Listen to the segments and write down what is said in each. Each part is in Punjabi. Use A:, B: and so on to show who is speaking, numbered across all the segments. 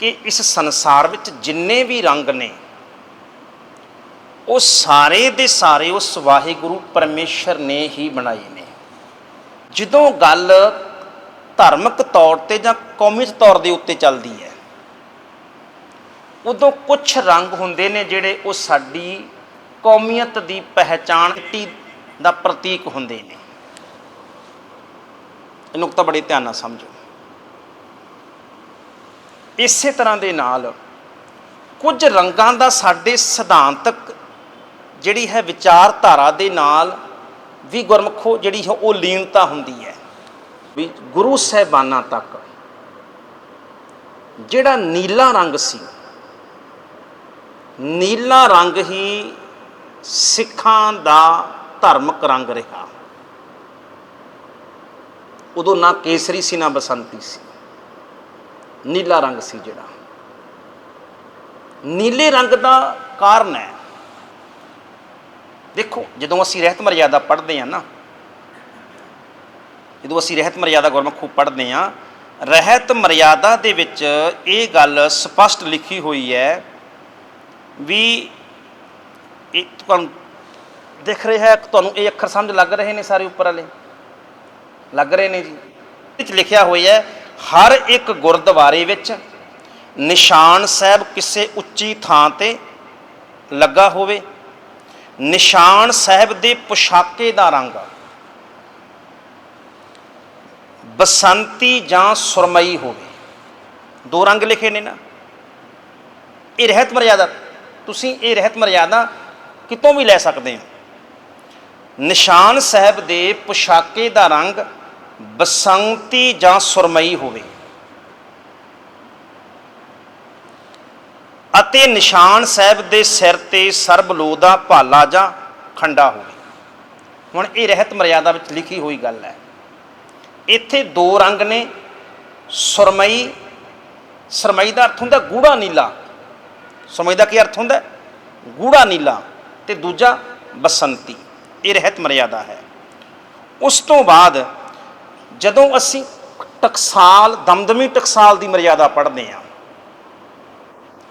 A: ਕਿ ਇਸ ਸੰਸਾਰ ਵਿੱਚ ਜਿੰਨੇ ਵੀ ਰੰਗ ਨੇ, ਉਹ ਸਾਰੇ ਦੇ ਸਾਰੇ ਉਸ ਵਾਹਿਗੁਰੂ ਪਰਮੇਸ਼ਰ ਨੇ ਹੀ ਬਣਾਏ ਨੇ। ਜਦੋਂ ਗੱਲ ਧਾਰਮਿਕ ਤੌਰ ਤੇ ਜਾਂ ਕੌਮੀ ਤੌਰ ਦੇ ਉੱਤੇ ਚੱਲਦੀ ਹੈ, ਉਦੋਂ ਕੁਝ ਰੰਗ ਹੁੰਦੇ ਨੇ ਜਿਹੜੇ ਉਹ ਸਾਡੀ ਕੌਮੀਅਤ ਦੀ ਪਹਿਚਾਣ ਦਾ ਪ੍ਰਤੀਕ ਹੁੰਦੇ ਨੇ। ਇਹ ਨੁਕਤਾ ਬੜੇ ਧਿਆਨ ਨਾਲ ਸਮਝੋ। ਇਸੇ ਤਰ੍ਹਾਂ ਦੇ ਨਾਲ ਕੁਝ ਰੰਗਾਂ ਦਾ ਸਾਡੇ ਸਿਧਾਂਤਕ ਜਿਹੜੀ ਹੈ ਵਿਚਾਰਧਾਰਾ ਦੇ ਨਾਲ ਵੀ ਗੁਰਮਖੋ ਜਿਹੜੀ ਹੈ ਉਹ ਲੀਨਤਾ ਹੁੰਦੀ ਹੈ। ਵੀ ਗੁਰੂ ਸਾਹਿਬਾਨਾਂ ਤੱਕ ਜਿਹੜਾ ਨੀਲਾ ਰੰਗ ਸੀ, ਨੀਲਾ ਰੰਗ ਹੀ ਸਿੱਖਾਂ ਦਾ ਧਾਰਮਿਕ ਰੰਗ ਰਿਹਾ। ਉਦੋਂ ਨਾ ਕੇਸਰੀ ਸੀ, ਨਾ ਬਸੰਤੀ ਸੀ। ਨੀਲਾ ਰੰਗ ਸੀ ਜਿਹੜਾ। ਨੀਲੇ ਰੰਗ ਦਾ ਕਾਰਨ ਹੈ। ਦੇਖੋ, ਜਦੋਂ ਅਸੀਂ ਰਹਿਤ ਮਰਿਆਦਾ ਪੜ੍ਹਦੇ ਹਾਂ ਨਾ, ਜਦੋਂ ਅਸੀਂ ਰਹਿਤ ਮਰਿਆਦਾ ਗੁਰਮੁਖੂ ਪੜ੍ਹਦੇ ਹਾਂ, ਰਹਿਤ ਮਰਿਆਦਾ ਦੇ ਵਿੱਚ ਇਹ ਗੱਲ ਸਪਸ਼ਟ ਲਿਖੀ ਹੋਈ ਹੈ ਵੀ ਇਹ ਤੁਹਾਨੂੰ ਦਿਖ ਰਿਹਾ ਹੈ ਤੁਹਾਨੂੰ ਇਹ ਅੱਖਰ ਸਮਝ ਲੱਗ ਰਹੇ ਨੇ ਸਾਰੇ ਉੱਪਰ ਵਾਲੇ? ਲੱਗ ਰਹੇ ਨੇ ਜੀ। ਇਹ ਲਿਖਿਆ ਹੋਇਆ ਹੈ ਹਰ ਇੱਕ ਗੁਰਦੁਆਰੇ ਵਿੱਚ ਨਿਸ਼ਾਨ ਸਾਹਿਬ ਕਿਸੇ ਉੱਚੀ ਥਾਂ ਤੇ ਲੱਗਾ ਹੋਵੇ। ਨਿਸ਼ਾਨ ਸਾਹਿਬ ਦੇ ਪੁਸ਼ਾਕੇ ਦਾ ਰੰਗ ਬਸੰਤੀ ਜਾਂ ਸੁਰਮਈ ਹੋਵੇ। ਦੋ ਰੰਗ ਲਿਖੇ ਨੇ ਨਾ। ਇਹ ਰਹਿਤ ਮਰਿਆਦਾ, ਤੁਸੀਂ ਇਹ ਰਹਿਤ ਮਰਿਆਦਾ ਕਿਤੋਂ ਵੀ ਲੈ ਸਕਦੇ ਹੋ। ਨਿਸ਼ਾਨ ਸਾਹਿਬ ਦੇ ਪੁਸ਼ਾਕੇ ਦਾ ਰੰਗ ਬਸੰਤੀ ਜਾਂ ਸੁਰਮਈ ਹੋਵੇ। ਅਤੇ ਨਿਸ਼ਾਨ ਸਾਹਿਬ ਦੇ ਸਿਰ ਤੇ ਸਰਬਲੋ ਦਾ ਭਾਲਾ ਜਾਂ ਖੰਡਾ ਹੋਵੇ। ਹੁਣ ਇਹ ਰਹਿਤ ਮਰਿਆਦਾ ਵਿੱਚ ਲਿਖੀ ਹੋਈ ਗੱਲ ਹੈ। ਇੱਥੇ ਦੋ ਰੰਗ ਨੇ, ਸੁਰਮਈ, ਸਰਮਈ ਦਾ ਅਰਥ ਹੁੰਦਾ ਗੂੜਾ ਨੀਲਾ। ਸੁਰਮਈ ਦਾ ਕੀ ਅਰਥ ਹੁੰਦਾ? ਗੂੜਾ ਨੀਲਾ ਤੇ ਦੂਜਾ ਬਸੰਤੀ। ਇਹ ਰਹਿਤ ਮਰਿਆਦਾ ਹੈ। ਉਸ ਤੋਂ ਬਾਅਦ ਜਦੋਂ ਅਸੀਂ ਟਕਸਾਲ, ਦਮਦਮੀ ਟਕਸਾਲ ਦੀ ਮਰਿਆਦਾ ਪੜ੍ਹਦੇ ਹਾਂ,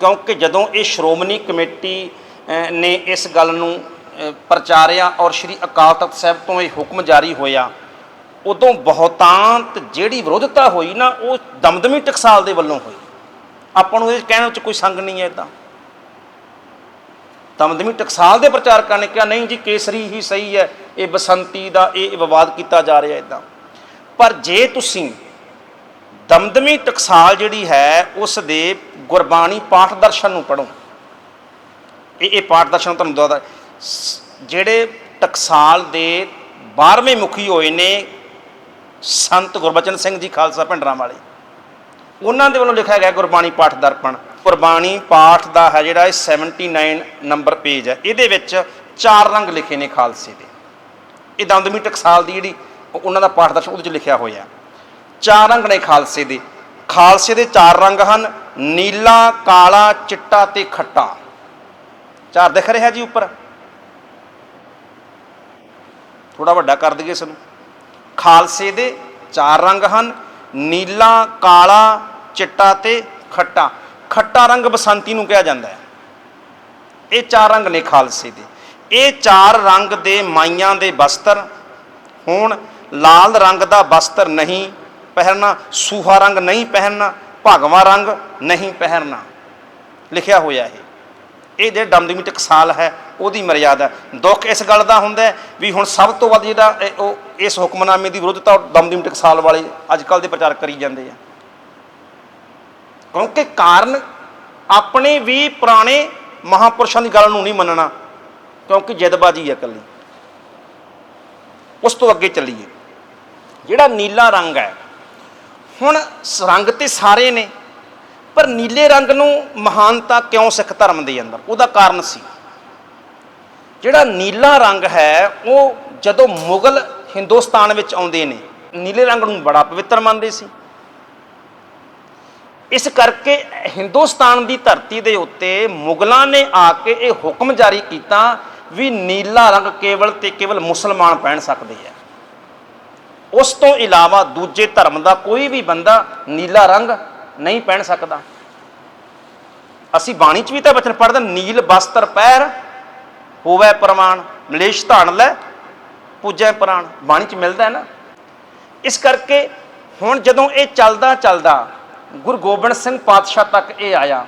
A: ਕਿਉਂਕਿ ਜਦੋਂ ਇਹ ਸ਼੍ਰੋਮਣੀ ਕਮੇਟੀ ਨੇ ਇਸ ਗੱਲ ਨੂੰ ਪ੍ਰਚਾਰਿਆ ਔਰ ਸ੍ਰੀ ਅਕਾਲ ਤਖਤ ਸਾਹਿਬ ਤੋਂ ਇਹ ਹੁਕਮ ਜਾਰੀ ਹੋਇਆ, ਉਦੋਂ ਬਹੁਤਾਂਤ ਜਿਹੜੀ ਵਿਰੋਧਤਾ ਹੋਈ ਨਾ, ਉਹ ਦਮਦਮੀ ਟਕਸਾਲ ਦੇ ਵੱਲੋਂ ਹੋਈ। ਆਪਾਂ ਨੂੰ ਇਹ ਕਹਿਣ ਵਿੱਚ ਕੋਈ ਸੰਗ ਨਹੀਂ ਹੈ ਇਦਾਂ। ਦਮਦਮੀ ਟਕਸਾਲ ਦੇ ਪ੍ਰਚਾਰਕਾਂ ਨੇ ਕਿਹਾ, ਨਹੀਂ ਜੀ, ਕੇਸਰੀ ਹੀ ਸਹੀ ਹੈ, ਇਹ ਬਸੰਤੀ ਦਾ ਇਹ ਵਿਵਾਦ ਕੀਤਾ ਜਾ ਰਿਹਾ ਇਦਾਂ। ਪਰ ਜੇ ਤੁਸੀਂ ਦਮਦਮੀ ਟਕਸਾਲ ਜਿਹੜੀ ਹੈ, ਉਸ ਦੇ ਗੁਰਬਾਣੀ ਪਾਠ ਦਰਸ਼ਨ ਨੂੰ ਪੜੋ ਇਹ ਇਹ ਪਾਠ ਦਰਸ਼ਨ ਤੁਹਾਨੂੰ ਦੱਸਦਾ ਸ- ਜਿਹੜੇ ਟਕਸਾਲ ਦੇ 12ਵੇਂ ਮੁਖੀ ਹੋਏ ਨੇ, ਸੰਤ ਗੁਰਬਚਨ ਸਿੰਘ ਜੀ ਖਾਲਸਾ ਭਿੰਡਰਾਂ ਵਾਲੇ। ਉਹਨਾਂ ਦੇ ਵੱਲੋਂ ਲਿਖਿਆ ਗਿਆ ਗੁਰਬਾਣੀ ਪਾਠ ਦਰਪਣ। ਗੁਰਬਾਣੀ ਪਾਠ ਦਾ ਹੈ ਜਿਹੜਾ ਇਹ 79 ਨੰਬਰ ਪੇਜ ਹੈ। ਇਹਦੇ ਵਿੱਚ ਚਾਰ ਰੰਗ ਲਿਖੇ ਨੇ ਖਾਲਸੇ ਦੇ। ਇਹ ਦਮਦਮੀ ਟਕਸਾਲ ਦੀ ਜਿਹੜੀ ਉਹਨਾਂ ਦਾ ਪਾਠ ਦਰਸ਼ਨ ਉਹਦੇ ਵਿੱਚ ਲਿਖਿਆ ਹੋਇਆ। ਚਾਰ ਰੰਗ ਨੇ ਖਾਲਸੇ ਦੇ। ਖਾਲਸੇ ਦੇ ਚਾਰ ਰੰਗ ਹਨ, ਨੀਲਾ, ਕਾਲਾ, ਚਿੱਟਾ ਤੇ ਖੱਟਾ। ਚਾਰ ਦਿਖ ਰਿਹਾ ਜੀ ਉੱਪਰ? ਥੋੜਾ ਵੱਡਾ ਕਰ ਦਈਏ ਇਸ ਨੂੰ। ਖਾਲਸੇ ਦੇ ਚਾਰ ਰੰਗ ਹਨ, ਨੀਲਾ, ਕਾਲਾ, ਚਿੱਟਾ ਤੇ ਖੱਟਾ। ਖੱਟਾ ਰੰਗ ਬਸੰਤੀ ਨੂੰ ਕਿਹਾ ਜਾਂਦਾ ਹੈ। ਇਹ ਚਾਰ ਰੰਗ ਨੇ ਖਾਲਸੇ ਦੇ। ਇਹ ਚਾਰ ਰੰਗ ਦੇ ਮਾਈਆਂ ਦੇ ਵਸਤਰ ਹੁਣ ਲਾਲ ਰੰਗ ਦਾ ਵਸਤਰ ਨਹੀਂ ਪਹਿਨਣਾ, ਸੂਹਾ ਰੰਗ ਨਹੀਂ ਪਹਿਨਣਾ ਭਗਵਾ ਰੰਗ ਨਹੀਂ ਪਹਿਨਣਾ। ਲਿਖਿਆ ਹੋਇਆ ਇਹ। ਇਹ ਜਿਹੜੇ ਦਮਦਮੀ ਟਕਸਾਲ ਹੈ, ਉਹਦੀ ਮਰਿਆਦਾ ਦੁੱਖ ਇਸ ਗੱਲ ਦਾ ਹੁੰਦਾ ਵੀ ਹੁਣ ਸਭ ਤੋਂ ਵੱਧ ਜਿਹੜਾ ਉਹ ਇਸ ਹੁਕਮਨਾਮੇ ਦੀ ਵਿਰੋਧਤਾ ਉਹ ਦਮਦਮੀ ਟਕਸਾਲ ਵਾਲੇ ਅੱਜ ਕੱਲ ਦੇ ਪ੍ਰਚਾਰ ਕਰੀ ਜਾਂਦੇ ਆ। ਕਿਉਂਕਿ ਕਾਰਨ ਆਪਣੇ ਵੀ ਪੁਰਾਣੇ ਮਹਾਪੁਰਸ਼ਾਂ ਦੀ ਗੱਲ ਨੂੰ ਨਹੀਂ ਮੰਨਣਾ, ਕਿਉਂਕਿ ਜਿੱਦਬਾਜੀ ਹੈ ਇਕੱਲੀ। ਉਸ ਤੋਂ ਅੱਗੇ ਚੱਲੀਏ। ਜਿਹੜਾ ਨੀਲਾ ਰੰਗ ਹੈ। ਹੁਣ ਰੰਗ ਤੇ ਸਾਰੇ ਨੇ, ਪਰ ਨੀਲੇ ਰੰਗ ਨੂੰ ਮਹਾਨਤਾ ਕਿਉਂ ਸਿੱਖ ਧਰਮ ਦੇ ਅੰਦਰ? ਉਹਦਾ ਕਾਰਨ ਸੀ। ਜਿਹੜਾ ਨੀਲਾ ਰੰਗ ਹੈ, ਉਹ ਜਦੋਂ ਮੁਗਲ ਹਿੰਦੁਸਤਾਨ ਵਿੱਚ ਆਉਂਦੇ ਨੇ, ਨੀਲੇ ਰੰਗ ਨੂੰ ਬੜਾ ਪਵਿੱਤਰ ਮੰਨਦੇ ਸੀ। ਇਸ ਕਰਕੇ ਹਿੰਦੁਸਤਾਨ ਦੀ ਧਰਤੀ ਦੇ ਉੱਤੇ ਮੁਗਲਾਂ ਨੇ ਆ ਕੇ ਇਹ ਹੁਕਮ ਜਾਰੀ ਕੀਤਾ ਵੀ ਨੀਲਾ ਰੰਗ ਕੇਵਲ ਤੇ ਕੇਵਲ ਮੁਸਲਮਾਨ ਪਹਿਨ ਸਕਦੇ ਆ। ਉਸ ਤੋਂ ਇਲਾਵਾ ਦੂਜੇ ਧਰਮ ਦਾ ਕੋਈ ਵੀ ਬੰਦਾ ਨੀਲਾ ਰੰਗ ਨਹੀਂ ਪਹਿਨ ਸਕਦਾ। ਅਸੀਂ ਬਾਣੀ 'ਚ ਵੀ ਤਾਂ ਬਚਨ ਪੜ੍ਹਦੇ ਨੀਲ ਬਸਤਰ ਪਹਿਰ ਹੋਵੇ ਪ੍ਰਮਾਣ, ਮਲੇਸ਼ ਧਾਨ ਲੈ ਪੂਜੈ ਪ੍ਰਾਣ। ਬਾਣੀ 'ਚ ਮਿਲਦਾ ਹੈ ਨਾ। ਇਸ ਕਰਕੇ ਹੁਣ ਜਦੋਂ ਇਹ ਚੱਲਦਾ ਚੱਲਦਾ ਗੁਰੂ ਗੋਬਿੰਦ ਸਿੰਘ ਪਾਤਸ਼ਾਹ ਤੱਕ ਇਹ ਆਇਆ।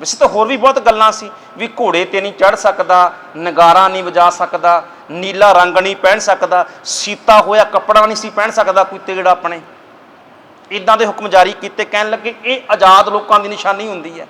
A: ਵੈਸੇ ਤਾਂ ਹੋਰ ਵੀ ਬਹੁਤ ਗੱਲਾਂ ਸੀ ਵੀ ਘੋੜੇ ਤੇ ਨਹੀਂ ਚੜ ਸਕਦਾ, ਨਗਾਰਾ ਨਹੀਂ ਵਜਾ ਸਕਦਾ ਨੀਲਾ ਰੰਗ ਨਹੀਂ ਪਹਿਨ ਸਕਦਾ, ਸੀਤਾ ਹੋਇਆ ਕੱਪੜਾ ਨਹੀਂ ਸੀ ਪਹਿਨ ਸਕਦਾ ਕੋਈ ਤੇੜਾ ਆਪਣੇ। ਇਦਾਂ ਦੇ ਹੁਕਮ ਜਾਰੀ ਕੀਤੇ, ਕਹਿਣ ਲੱਗੇ, ਇਹ ਆਜ਼ਾਦ ਲੋਕਾਂ ਦੀ ਨਿਸ਼ਾਨੀ ਹੁੰਦੀ ਹੈ।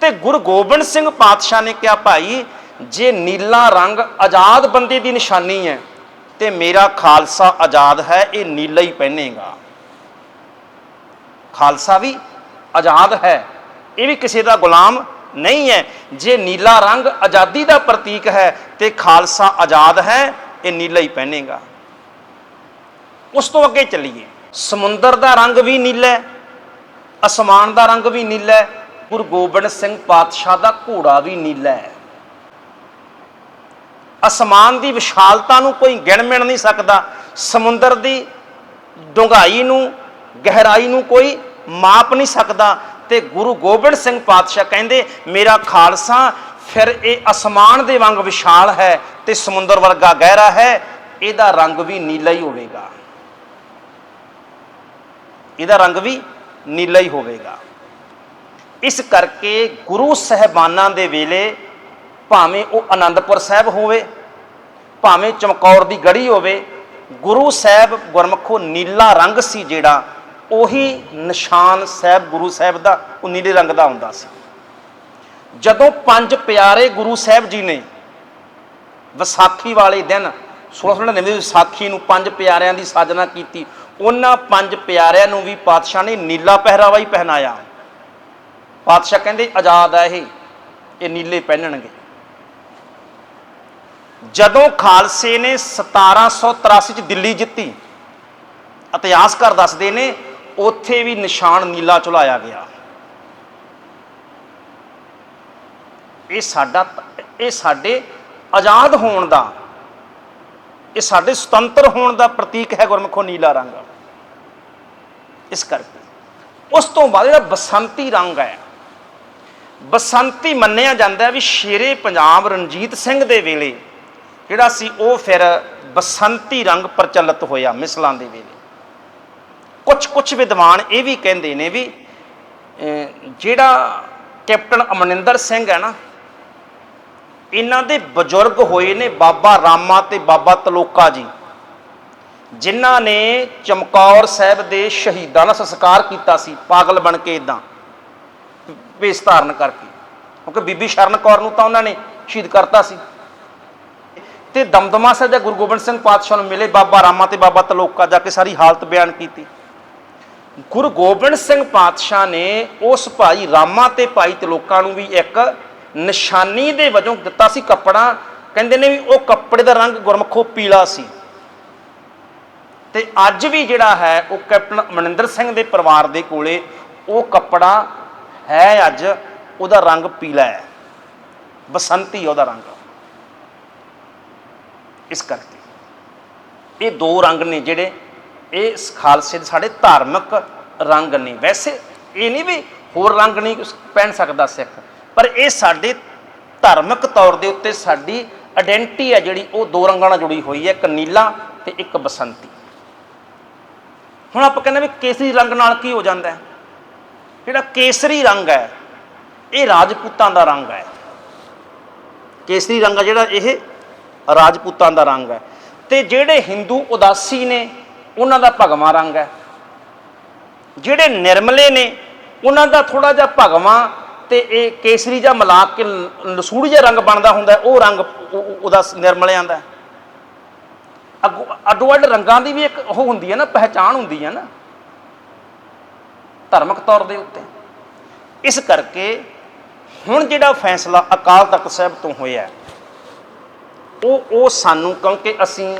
A: ਤੇ ਗੁਰੂ ਗੋਬਿੰਦ ਸਿੰਘ ਪਾਤਸ਼ਾਹ ਨੇ ਕਿਹਾ, ਭਾਈ, ਜੇ ਨੀਲਾ ਰੰਗ ਆਜ਼ਾਦ ਬੰਦੇ ਦੀ ਨਿਸ਼ਾਨੀ ਹੈ, ਤੇ ਮੇਰਾ ਖਾਲਸਾ ਆਜ਼ਾਦ ਹੈ, ਇਹ ਨੀਲਾ ਹੀ ਪਹਿਨੇਗਾ। ਖਾਲਸਾ ਵੀ ਆਜ਼ਾਦ ਹੈ, ਇਹ ਵੀ ਕਿਸੇ ਦਾ ਗੁਲਾਮ ਨਹੀਂ ਹੈ। ਜੇ ਨੀਲਾ ਰੰਗ ਆਜ਼ਾਦੀ ਦਾ ਪ੍ਰਤੀਕ ਹੈ ਤੇ ਖਾਲਸਾ ਆਜ਼ਾਦ ਹੈ, ਇਹ ਨੀਲਾ ਹੀ ਪਹਿਨੇਗਾ। ਉਸ ਤੋਂ ਅੱਗੇ ਚੱਲੀਏ। ਸਮੁੰਦਰ ਦਾ ਰੰਗ ਵੀ ਨੀਲਾ ਹੈ, ਅਸਮਾਨ ਦਾ ਰੰਗ ਵੀ ਨੀਲਾ ਹੈ, ਗੁਰੂ ਗੋਬਿੰਦ ਸਿੰਘ ਪਾਤਸ਼ਾਹ ਦਾ ਘੋੜਾ ਵੀ ਨੀਲਾ ਹੈ। ਅਸਮਾਨ ਦੀ ਵਿਸ਼ਾਲਤਾ ਨੂੰ ਕੋਈ ਗਿਣ ਮਿਣ ਨਹੀਂ ਸਕਦਾ। ਸਮੁੰਦਰ ਦੀ ਡੂੰਘਾਈ ਨੂੰ, ਗਹਿਰਾਈ ਨੂੰ ਕੋਈ ਮਾਪ ਨਹੀਂ ਸਕਦਾ। ਤੇ ਗੁਰੂ ਗੋਬਿੰਦ ਸਿੰਘ ਪਾਤਸ਼ਾਹ ਕਹਿੰਦੇ, ਮੇਰਾ ਖਾਲਸਾ, ਫਿਰ ਇਹ ਅਸਮਾਨ ਦੇ ਵਾਂਗ ਵਿਸ਼ਾਲ ਹੈ ਤੇ ਸਮੁੰਦਰ ਵਰਗਾ ਗਹਿਰਾ ਹੈ, ਇਹਦਾ ਰੰਗ ਵੀ ਨੀਲਾ ਹੀ ਹੋਵੇਗਾ। ਇਹਦਾ ਰੰਗ ਵੀ ਨੀਲਾ ਹੀ ਹੋਵੇਗਾ। ਇਸ ਕਰਕੇ ਗੁਰੂ ਸਹਿਬਾਨਾਂ ਦੇ ਵੇਲੇ ਭਾਵੇਂ ਉਹ ਆਨੰਦਪੁਰ ਸਾਹਿਬ ਹੋਵੇ, ਭਾਵੇਂ ਚਮਕੌਰ ਦੀ ਗੜੀ ਹੋਵੇ, ਗੁਰੂ ਸਾਹਿਬ ਗੁਰਮਖੋ ਨੀਲਾ ਰੰਗ ਸੀ ਜਿਹੜਾ ਉਹੀ ਨਿਸ਼ਾਨ ਸਾਹਿਬ, ਗੁਰੂ ਸਾਹਿਬ ਦਾ, ਉਹ ਨੀਲੇ ਰੰਗ ਦਾ ਹੁੰਦਾ ਸੀ। ਜਦੋਂ ਪੰਜ ਪਿਆਰੇ ਗੁਰੂ ਸਾਹਿਬ ਜੀ ਨੇ ਵਿਸਾਖੀ ਵਾਲੇ ਦਿਨ 1699 ਦੀ ਵਿਸਾਖੀ ਨੂੰ ਪੰਜ ਪਿਆਰਿਆਂ ਦੀ ਸਾਜਨਾ ਕੀਤੀ, ਉਹਨਾਂ ਪੰਜ ਪਿਆਰਿਆਂ ਨੂੰ ਵੀ ਪਾਤਸ਼ਾਹ ਨੇ ਨੀਲਾ ਪਹਿਰਾਵਾ ਹੀ ਪਹਿਨਾਇਆ। ਪਾਤਸ਼ਾਹ ਕਹਿੰਦੇ, ਆਜ਼ਾਦ ਆ ਇਹ ਇਹ ਨੀਲੇ ਪਹਿਨਣਗੇ। ਜਦੋਂ ਖਾਲਸੇ ਨੇ 1783 ਚ ਦਿੱਲੀ ਜਿੱਤੀ, ਇਤਿਹਾਸਕਾਰ ਦੱਸਦੇ ਨੇ ਉੱਥੇ ਵੀ ਨਿਸ਼ਾਨ ਨੀਲਾ ਚੁਲਾਇਆ ਗਿਆ। ਇਹ ਸਾਡਾ ਇਹ ਸਾਡੇ ਆਜ਼ਾਦ ਹੋਣ ਦਾ, ਇਹ ਸਾਡੇ ਸੁਤੰਤਰ ਹੋਣ ਦਾ ਪ੍ਰਤੀਕ ਹੈ ਗੁਰਮੁਖੋ ਨੀਲਾ ਰੰਗ। ਇਸ ਕਰਕੇ, ਉਸ ਤੋਂ ਬਾਅਦ ਜਿਹੜਾ ਬਸੰਤੀ ਰੰਗ ਹੈ, ਬਸੰਤੀ ਮੰਨਿਆ ਜਾਂਦਾ ਵੀ ਸ਼ੇਰੇ ਪੰਜਾਬ ਰਣਜੀਤ ਸਿੰਘ ਦੇ ਵੇਲੇ, ਜਿਹੜਾ ਸੀ ਉਹ ਫਿਰ ਬਸੰਤੀ ਰੰਗ ਪ੍ਰਚਲਿਤ ਹੋਇਆ ਮਿਸਲਾਂ ਦੇ ਵੇਲੇ। ਕੁਝ ਕੁਝ ਵਿਦਵਾਨ ਇਹ ਵੀ ਕਹਿੰਦੇ ਨੇ ਵੀ ਜਿਹੜਾ ਕੈਪਟਨ ਅਮਨਿੰਦਰ ਸਿੰਘ ਹੈ ਨਾ, ਇਹਨਾਂ ਦੇ ਬਜ਼ੁਰਗ ਹੋਏ ਨੇ ਬਾਬਾ ਰਾਮਾ ਤੇ ਬਾਬਾ ਤਲੋਕਾ ਜੀ, ਜਿਨ੍ਹਾਂ ਨੇ ਚਮਕੌਰ ਸਾਹਿਬ ਦੇ ਸ਼ਹੀਦਾਂ ਦਾ ਸੰਸਕਾਰ ਕੀਤਾ ਸੀ, ਪਾਗਲ ਬਣ ਕੇ ਇਦਾਂ ਭੇਸ ਧਾਰਨ ਕਰਕੇ, ਕਿਉਂਕਿ ਬੀਬੀ ਸ਼ਰਨ ਕੌਰ ਨੂੰ ਤਾਂ ਉਹਨਾਂ ਨੇ ਸ਼ਹੀਦ ਕਰਤਾ ਸੀ। ਤੇ ਦਮਦਮਾ ਸਾਹਿਬ ਦੇ ਗੁਰੂ ਗੋਬਿੰਦ ਸਿੰਘ ਪਾਤਸ਼ਾਹ ਨੂੰ ਮਿਲੇ ਬਾਬਾ ਰਾਮਾ ਤੇ ਬਾਬਾ ਤਲੋਕਾ ਜਾ ਕੇ ਸਾਰੀ ਹਾਲਤ ਬਿਆਨ ਕੀਤੀ। ਗੁਰੂ ਗੋਬਿੰਦ ਸਿੰਘ ਪਾਤਸ਼ਾਹ ਨੇ ਉਸ ਭਾਈ ਰਾਮਾ ਤੇ ਭਾਈ ਤਲੋਕਾ ਨੂੰ ਵੀ ਇੱਕ ਨਿਸ਼ਾਨੀ ਦੇ ਵਜੋਂ ਦਿੱਤਾ ਸੀ ਕੱਪੜਾ। ਕਹਿੰਦੇ ਨੇ ਵੀ ਉਹ ਕੱਪੜੇ ਦਾ ਰੰਗ ਗੁਰਮਖੋ ਪੀਲਾ ਸੀ। ਤੇ ਅੱਜ ਵੀ ਜਿਹੜਾ ਹੈ, ਉਹ ਕੈਪਟਨ ਮਨਿੰਦਰ ਸਿੰਘ ਦੇ ਪਰਿਵਾਰ ਦੇ ਕੋਲੇ ਉਹ ਕੱਪੜਾ ਹੈ ਅੱਜ, ਉਹਦਾ ਰੰਗ ਪੀਲਾ ਹੈ। ਬਸੰਤੀ ਉਹਦਾ ਰੰਗ। ਇਸ ਕਰਕੇ। ਇਹ ਦੋ ਰੰਗ ਨੇ ਜਿਹੜੇ ਇਹ ਖਾਲਸੇ ਦੇ ਸਾਡੇ ਧਾਰਮਿਕ ਰੰਗ ਨੇ। ਵੈਸੇ ਇਹ ਨਹੀਂ ਵੀ ਹੋਰ ਰੰਗ ਨਹੀਂ ਪਹਿਨ ਸਕਦਾ ਸਿੱਖ, ਪਰ ਇਹ ਸਾਡੇ ਧਾਰਮਿਕ ਤੌਰ ਦੇ ਉੱਤੇ ਸਾਡੀ ਆਇਡੈਂਟੀ ਹੈ ਜਿਹੜੀ, ਉਹ ਦੋ ਰੰਗਾਂ ਨਾਲ ਜੁੜੀ ਹੋਈ ਹੈ, ਇੱਕ ਨੀਲਾ ਤੇ ਇੱਕ ਬਸੰਤੀ। ਹੁਣ ਆਪਾਂ ਕਹਿੰਦੇ ਵੀ ਕੇਸਰੀ ਰੰਗ ਨਾਲ ਕੀ ਹੋ ਜਾਂਦਾ ਹੈ? ਜਿਹੜਾ ਕੇਸਰੀ ਰੰਗ ਹੈ, ਇਹ ਰਾਜਪੂਤਾਂ ਦਾ ਰੰਗ ਹੈ। ਕੇਸਰੀ ਰੰਗ ਆ ਜਿਹੜਾ, ਇਹ ਰਾਜਪੂਤਾਂ ਦਾ ਰੰਗ ਹੈ। ਤੇ ਜਿਹੜੇ ਹਿੰਦੂ ਉਦਾਸੀ ਨੇ ਉਹਨਾਂ ਦਾ ਭਗਵਾ ਰੰਗ ਹੈ ਜਿਹੜੇ ਨਿਰਮਲੇ ਨੇ, ਉਹਨਾਂ ਦਾ ਥੋੜਾ ਜਿਹਾ ਭਗਵਾ ਤੇ ਇਹ ਕੇਸਰੀ ਜਿਹਾ ਮਿਲਾ ਕੇ ਲ- ਲਸੂੜੀ ਜਿਹਾ ਰੰਗ ਬਣਦਾ ਹੁੰਦਾ ਉਹ ਰੰਗ ਉਹਦਾ ਨਿਰਮਲਿਆਂ ਦਾ ਹੈ। ਅੱਡੋ ਅੱਡ ਰੰਗਾਂ ਦੀ ਵੀ ਇੱਕ ਉਹ ਹੁੰਦੀ ਹੈ ਨਾ, ਪਹਿਚਾਣ ਹੁੰਦੀ ਹੈ ਨਾ, ਧਾਰਮਿਕ ਤੌਰ ਦੇ ਉੱਤੇ ਇਸ ਕਰਕੇ ਹੁਣ ਜਿਹੜਾ ਫੈਸਲਾ ਅਕਾਲ ਤਖਤ ਸਾਹਿਬ ਤੋਂ ਹੋਇਆ ਉਹ ਉਹ ਸਾਨੂੰ ਕਿਉਂਕਿ ਅਸੀਂ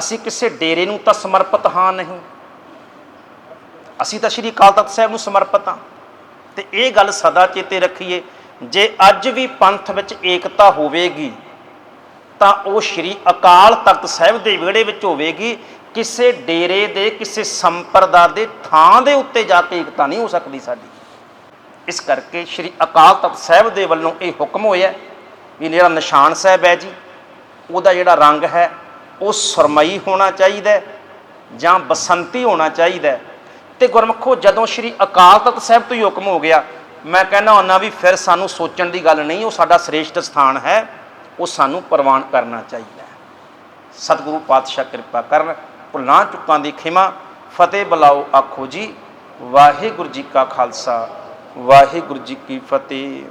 A: ਅਸੀਂ ਕਿਸੇ ਡੇਰੇ ਨੂੰ ਤਾਂ ਸਮਰਪਿਤ ਹਾਂ ਨਹੀਂ। ਅਸੀਂ ਤਾਂ ਸ਼੍ਰੀ ਅਕਾਲ ਤਖਤ ਸਾਹਿਬ ਨੂੰ ਸਮਰਪਿਤ ਹਾਂ। ਤੇ ਇਹ ਗੱਲ ਸਦਾ ਚੇਤੇ ਰੱਖੀਏ, ਜੇ ਅੱਜ ਵੀ ਪੰਥ ਵਿੱਚ ਏਕਤਾ ਹੋਵੇਗੀ, ਤਾਂ ਉਹ ਸ਼੍ਰੀ ਅਕਾਲ ਤਖਤ ਸਾਹਿਬ ਦੇ ਵਿਹੜੇ ਵਿੱਚ ਹੋਵੇਗੀ। ਕਿਸੇ ਡੇਰੇ ਦੇ, ਕਿਸੇ ਸੰਪਰਦਾ ਦੇ ਥਾਂ ਦੇ ਉੱਤੇ ਜਾ ਕੇ ਏਕਤਾ ਨਹੀਂ ਹੋ ਸਕਦੀ ਸਾਡੀ। ਇਸ ਕਰਕੇ ਸ੍ਰੀ ਅਕਾਲ ਤਖਤ ਸਾਹਿਬ ਦੇ ਵੱਲੋਂ ਇਹ ਹੁਕਮ ਹੋਇਆ ਵੀ ਜਿਹੜਾ ਨਿਸ਼ਾਨ ਸਾਹਿਬ ਹੈ ਜੀ, ਉਹਦਾ ਜਿਹੜਾ ਰੰਗ ਹੈ ਉਹ ਸੁਰਮਈ ਹੋਣਾ ਚਾਹੀਦਾ ਜਾਂ ਬਸੰਤੀ ਹੋਣਾ ਚਾਹੀਦਾ ਹੈ। ਤੇ ਗੁਰਮਖੋ, ਜਦੋਂ ਸ੍ਰੀ ਅਕਾਲ ਤਖਤ ਸਾਹਿਬ ਤੋਂ ਹੀ ਹੁਕਮ ਹੋ ਗਿਆ, ਮੈਂ ਕਹਿੰਦਾ ਹੁੰਨਾ ਵੀ ਫਿਰ ਸਾਨੂੰ ਸੋਚਣ ਦੀ ਗੱਲ ਨਹੀਂ, ਉਹ ਸਾਡਾ ਸ੍ਰੇਸ਼ਟ ਸਥਾਨ ਹੈ, ਉਹ ਸਾਨੂੰ ਪ੍ਰਵਾਨ ਕਰਨਾ ਚਾਹੀਦਾ ਸਤਿਗੁਰੂ ਪਾਤਸ਼ਾਹ ਕਿਰਪਾ ਕਰਨ, ਭੁੱਲਾਂ ਚੁੱਕਾਂ ਦੀ ਖਿਮਾ, ਫਤਿਹ ਬੁਲਾਓ ਆਖੋ ਜੀ, ਵਾਹਿਗੁਰੂ ਜੀ ਕਾ ਖਾਲਸਾ, ਵਾਹਿਗੁਰੂ ਜੀ ਕੀ ਫਤਿਹ